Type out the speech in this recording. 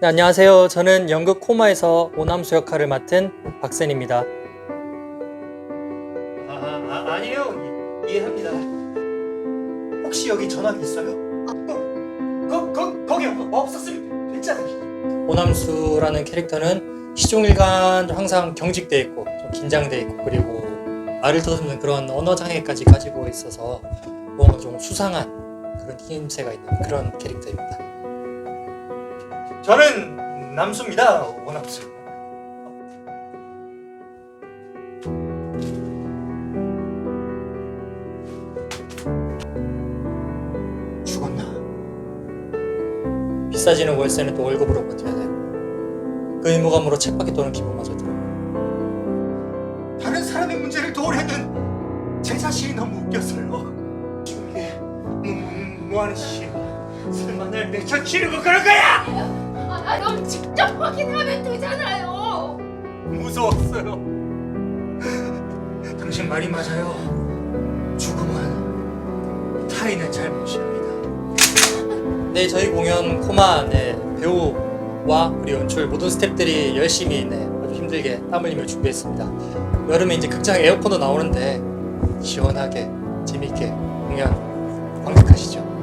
네, 안녕하세요. 저는 연극 코마에서 오남수 역할을 맡은 박센입니다. 아, 아 아니에요 이, 이해합니다. 혹시 여기 전화기 있어요? 거, 거, 거기 없었으면 됐잖아요. 오남수라는 캐릭터는 시종일관 항상 경직돼 있고 좀 긴장돼 있고 그리고 말을 더듬는 그런 언어 장애까지 가지고 있어서 뭔가 좀 수상한 그런 힘새가 있는 그런 캐릭터입니다. 저는 남수입니다. 오남수. 죽었나? 비싸지는 월세는 또 월급으로 버텨야 되고 그 의무감으로 책밖에 도는 기분마저 들어요. 다른 사람의 문제를 도우려는 제 자신이 너무 웃겼어요. 이게 뭐, 뭐 하는 짓이야? 설마 날 내쳐 치르고 그런 거야? 아, 그럼 직접 확인하면 되잖아요. 무서웠어요. 당신 말이 맞아요. 죽음은 타인의 잘못입니다. 네, 저희 공연 코마 네, 배우와 우리 연출 모든 스태프들이 열심히 네, 아주 힘들게 땀 흘리며 준비했습니다. 여름에 이제 극장 에어컨도 나오는데 시원하게 재밌게 공연 관객하시죠.